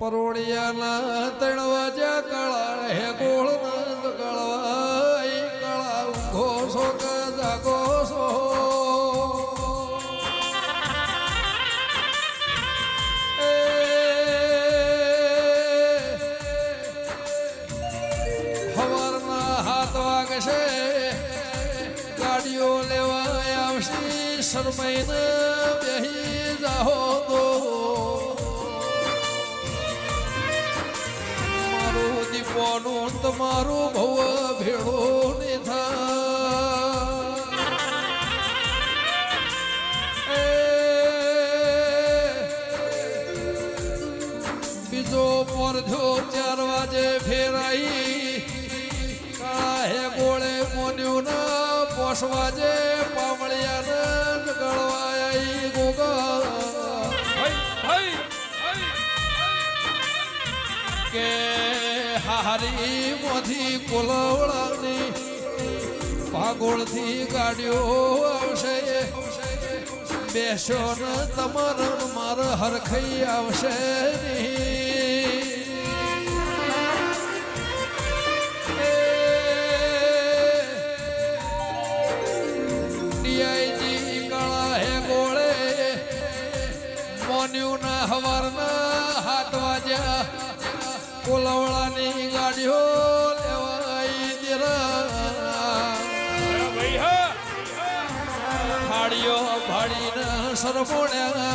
પરોળિયાના ત્રણ શરમાઈને બેહી જાહો તો. મારું દીપોનું તમારું ભવ ભેળો ને બીજો પરધો ચાર વાજે ફેરાઈ. કાહે ગોળે મોન્યું ના પોસ કે હારી મોથી કોલવડાની ભાગોળથી ગાડીઓ આવશે. બેસો ને તમારો માર હરખઈ આવશે ડીઆઈજી કાળા હે ગોળે, મોન્યુના હવારના કોલવડાની ગાડીઓ લેવાઈ દેરા ફાડીઓ ફાડીને સરમોણ્યા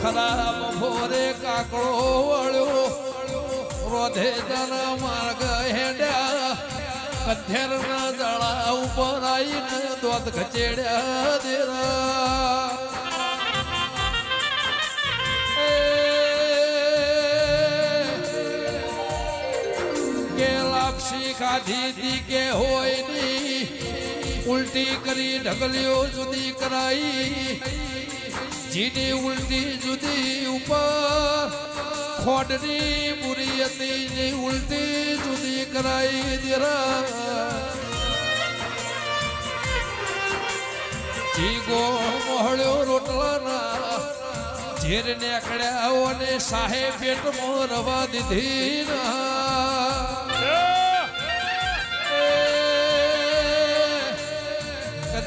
ખરાબ ભોરે કાકડો વળ્યો. રોધે તન માર્ગ હેડ્યા. કથેરના દળા ઉપર આવીને દોત ખચેડ્યા દેરા લાપસી ખાધી તી કે હોયની ઉલટી કરી ઢગલ્યો જુદી કરાઈ. જીની ઉલટી જુદી ઉપર. ખોડની બુરી હતી જે ઉલટી જુદી કરાઈ દીરા જીગો મોહળ્યો રોટલાના. ઝેર નીકળ્યા અને સાહેબ પેટમાં રવા દીધી ના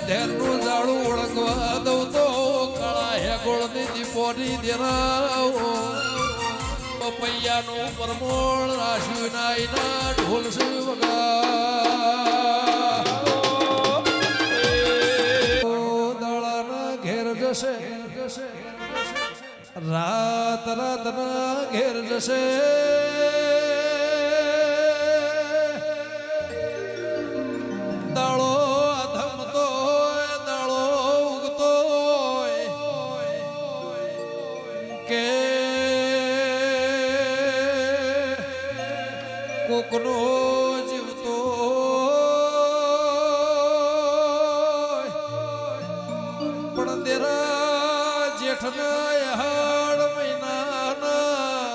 કધેરનું જાડું ઓળંગવા દઉં તો કાળા હે ગોળની દીપોની દેરાઓ. પપૈયાનું પરમોળ રાશ્યું નાયના ઢોલ દાળાના ઘેર જશે. રાત રાતના ઘેર જશે. કોકનો જીવતો. પણ દેરા જેઠના હાડ મહિનાના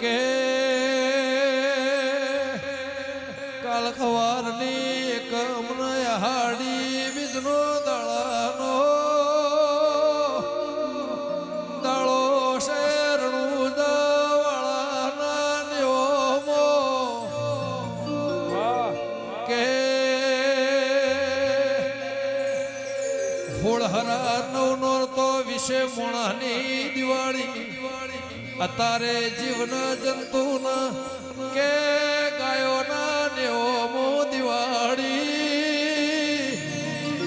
કે કાલ ખવારની હોળહરા નવ નોરતો વિશે મોણાની દિવાળી. અત્યારે જીવના જંતુના કે ગાયોના નેઓમો દિવાળી.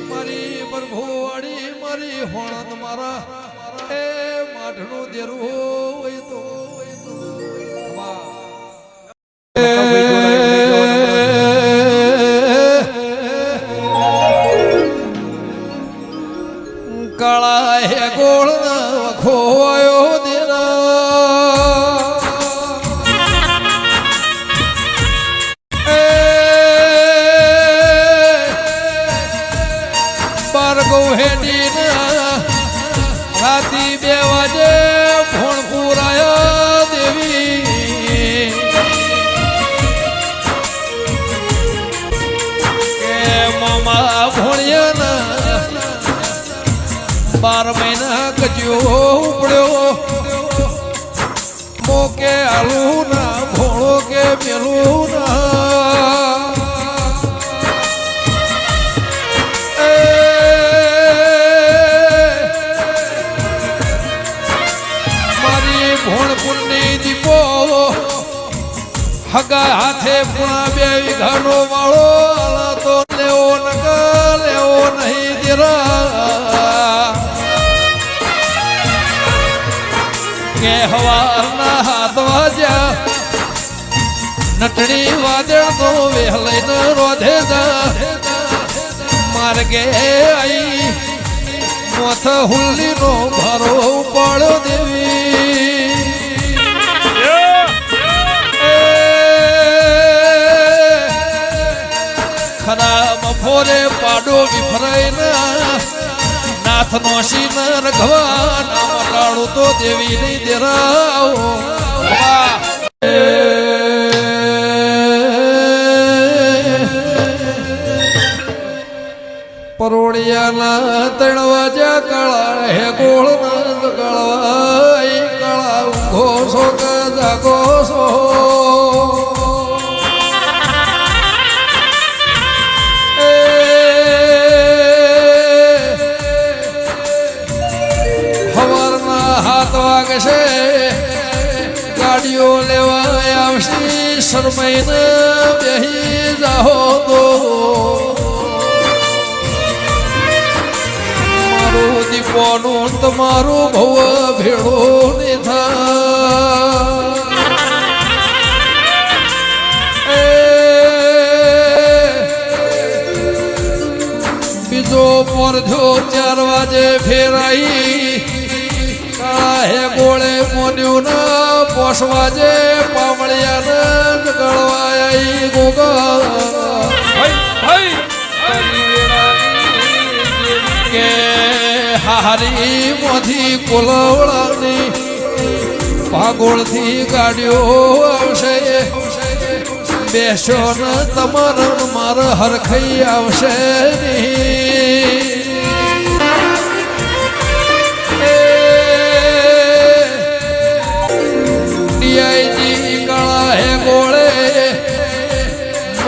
મારી પ્રભુવાળી, મારી હોણદ મારા, એ માઢનું દેરું ahead હગા હાથે પુણા બે વિઘાનો વાળો તો લેવો નક લેવો નહીં દીરા માર્ગે હુલ્લી નો ભારો ના નાથ નો શિવ રઘવા નામ ટાળું તો દેવી નહીં દેરાઓ. પરોળિયાના ગોળ નંદ ગળવાઈ, કાળા કે જાગો હાથ વાગશે ગાડીઓ લેવા આવશે, શરમાઈને બેહી જાહો તો. મારું દીપોનું તમારું ભવ ભેળો ને થા જો ચાર વાજે ફેરાઈ કાહે ગોળે મોન્યું ન પોસ વાજે પામળિયા ન ગળવાય ગોગા કે હારી મોથી કોલવડાની પાગોળથી ગાડ્યો આવશે. બેસો ન તમારો માર હરખઈ આવશે નહીં.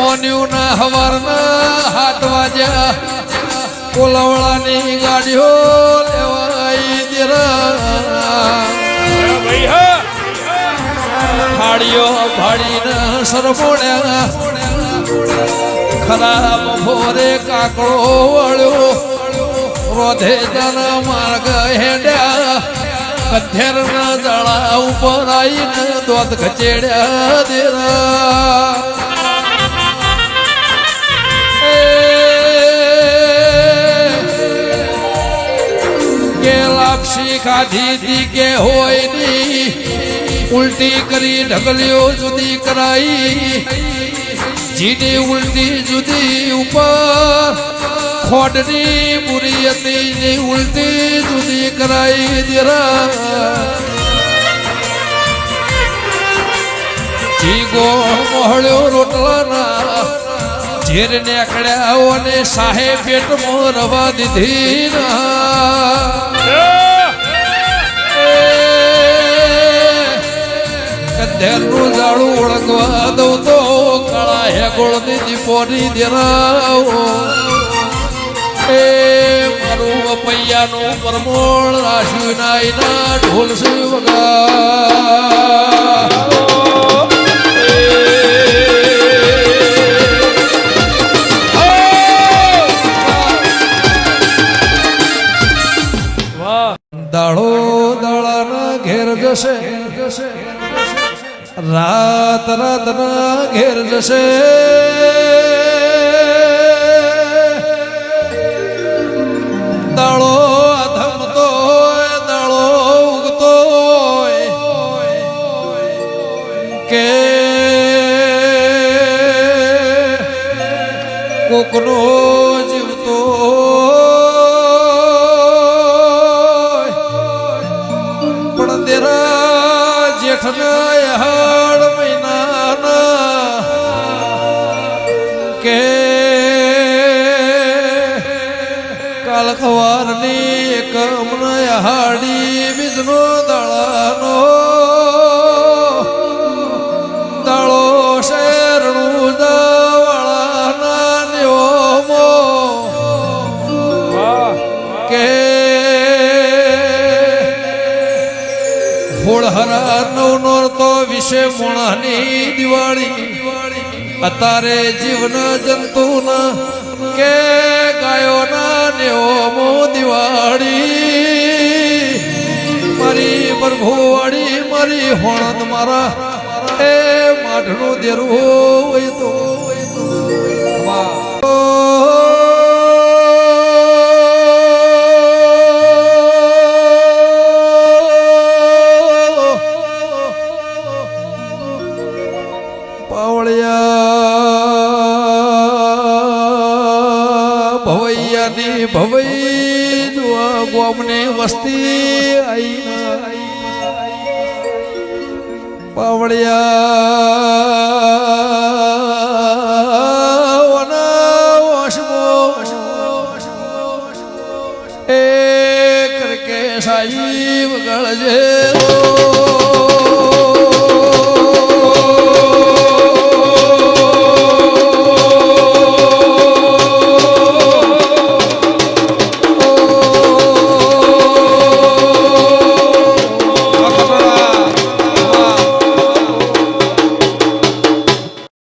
મોન્યું ના હવારના હાથ વાજ્યા. કોલવડાની ગાડીઓ લેવાઈ દેરા ફાડીઓ ફાડીને સરમોડ્યા ખરાબ ભોરે કાકડો વળ્યો. રોધે તન માર્ગ હેડ્યા. કથેરના દળા ઉપર આવીને દોધ ખચેડ્યા દેરા કે લાપસી ખાધી દી કે હોયની ઉલટી કરી ઢગલીઓ જુદી કરાઈ. જીની ઉલટી જુદી ઉપર. ખોડની બુરી હતી ની ઉલટી જુદી કરાઈ દેરા જીગો મોહળ્યો રોટલાના. ઝેર નીકળ્યા અને સાહેબ પેટમાં રવા દીધી ના કધેરનું ઝાડું ઓળખવા દઉં તો કાળા હે ગોળની દીપોની દેરાવો એ મારું પૈયાનું પરમોળ રાશિ નાઈના ઢોલ વગા જશે દળો ધમતો દાડો ઉગતો હોય. કે કોકનો જીવતો. પણ તેરા જેઠના હાડ મહિનાના ફૂળહરા નવ નોરતો વિશે મોણાની દિવાળી. અત્યારે જીવના જંતુના કે ગાયોના નેઓમો દિવાળી. મારી પ્રભુવાળી, મારી હોણદ મારા, એ માઠનું દેરું હોય તો ભવઈ ગોમને વસ્તી આઈ વશમો એ કરકે સાઈ વગળજે ઓ